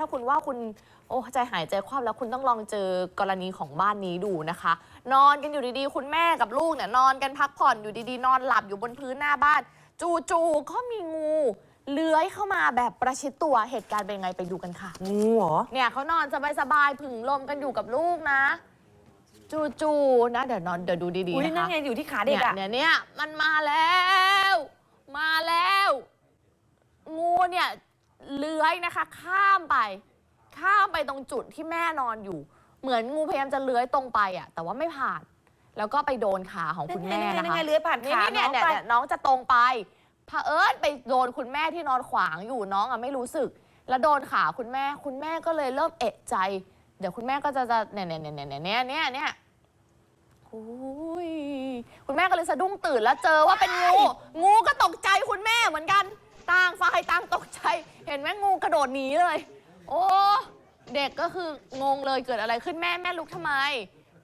ถ้าคุณว่าคุณโอ้ใจหายใจคว่ำแล้วคุณต้องลองเจอกรณีของบ้านนี้ดูนะคะ นอนกันอยู่ดีๆ คุณแม่กับลูกเนี่ยนอนกันพักผ่อนอยู่ดีๆ นอนหลับอยู่บนพื้นหน้าบ้าน จู่ๆก็มีงูเลื้อยเข้ามาแบบประชิดตัวเหตุการณ์เป็นยังไงไปดูกันค่ะ งูเหรอ เนี่ยเขานอนสบายๆผึ่งลมกันอยู่กับลูกนะ จู่ๆนะเดี๋ยวนอนเดี๋ยวดูดีอุ้ยๆนะนั่คะนไงอยู่ที่ขาเด็กอะเนี่ยเนี่ยมันมาแล้ว มาแล้ว งูเนี่ย เลื้อยนะคะ ข้ามไป ข้ามไปตรงจุดที่แม่นอนอยู่ เหมือนงูพยายามจะเลื้อยตรงไปอะแต่ว่าไม่ผ่าน แล้วก็ไปโดนขาของคุณแม่นั่นนะไงคะนั่นไงเลื้อยผ่านนี่ขาเนี่ยน้องเนี่ยไปเนี่ยน้องจะตรงไปเผอิญไปโดนคุณแม่ที่นอนขวางอยู่น้องอะไม่รู้สึก แล้วโดนขาคุณแม่ คุณแม่ก็เลยเริ่มเอะใจ เดี๋ยวคุณแม่ก็จะจะเนี่ยเนี่ยเนี่ยเนี่ยเนี่ยเนี่ยเนี่ยโอ้ยคุณแม่ก็เลยสะดุ้งตื่นแล้วเจอว่าเป็นงู งูก็ตกใจคุณแม่เหมือนกัน ต่างฝ่ายต่างตกใจ เห็นไหมงูกระโดดหนีเลย โอ้เด็กก็คืองงเลยเกิดอะไรขึ้นแม่แม่ลุกทำไม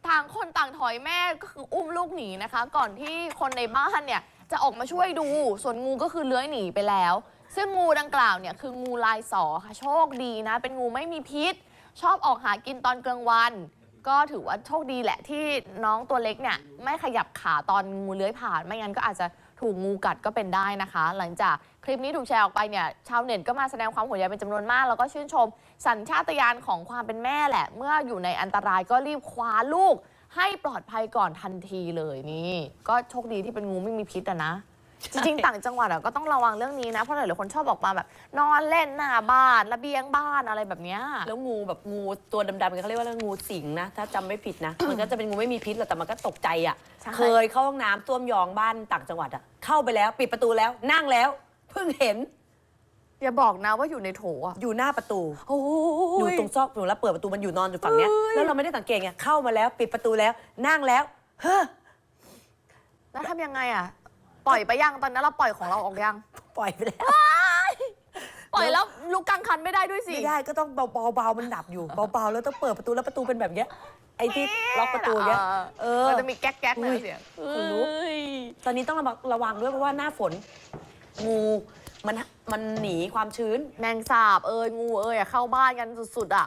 ต่างคนต่างถอยแม่ก็คืออุ้มลูกหนีนะคะ ก่อนที่คนในบ้านเนี่ยจะออกมาช่วยดู ส่วนงูก็คือเลื้อยหนีไปแล้ว ซึ่งงูดังกล่าวเนี่ยคืองูลายสอค่ะโชคดีนะ เป็นงูไม่มีพิษ ชอบออกหากินตอนกลางวัน ก็ถือว่าโชคดีแหละที่น้องตัวเล็กเนี่ยไม่ขยับขาตอนงูเลื้อยผ่าน ไม่งั้นก็อาจจะถูกงูกัดก็เป็นได้นะคะ หลังจากคลิปนี้ถูกแชร์ออกไปเนี่ยชาวเน็ตก็มาแสดงความห่วงใยเป็นจำนวนมาก แล้วก็ชื่นชม สัญชาตญาณของความเป็นแม่แหละ เมื่ออยู่ในอันตรายก็รีบคว้าลูก ให้ปลอดภัยก่อนทันทีเลยนี่ ก็โชคดีที่เป็นงูไม่มีพิษอะนะ จริงๆต่างจังหวัดอะก็ต้องระวังเรื่องนี้นะ เพราะหลายๆคนชอบออกมาแบบ นอนเล่นหน้าบ้านระเบียงบ้านอะไรแบบเนี้ย แล้วงูแบบงูตัวดำๆเขาเรียกว่างูสิงนะ ถ้าจำไม่ผิดนะ มันก็จะเป็นงูไม่มีพิษแหละแต่มันก็ตกใจอะ ใช่ เคยเข้าห้องน้ำต้วมยองบ้านต่างจังหวัดอะ เข้าไปแล้วปิดประตูแล้วนั่งแล้ว เพิ่งเห็นอย่าบอกนะว่าอยู่ในโถอะอยู่หน้าประตู โอ้อยู่ยตรงซอกหนูแล้วเปิดประตูมันอยู่นอนอยู่ฝั่งเนี้ยเฮ้ย แล้วเราไม่ได้สังเกตไงเข้ามาแล้ว ปิดประตูแล้วนั่งแล้ว เฮ้อ แล้วทำยังไงอะ ปล่อยไปยังตอนนั้นเราปล่อยของเราออกยัง ปล่อยไปแล้ว ปล่อยแล้วลุกกลางคันไม่ได้ด้วยสิ ไม่ได้ก็ต้องเบาๆเบาๆมันดับอยู่เบาๆแล้วต้องเปิดประตูแล้วประตูเป็นแบบเนี้ยไอ้ที่ล็อกประตูเนี้ยเออมันจะมีแก๊กแก๊กๆเลยอุ้ยเสียงขนลุกเอ้ยตอนนี้ต้องระวังระวังด้วยเพราะว่าหน้าฝน งูมันมันหนีความชื้น แมงสาบเอ้ยงูเอ้ยอะเข้าบ้านกันสุดๆอะ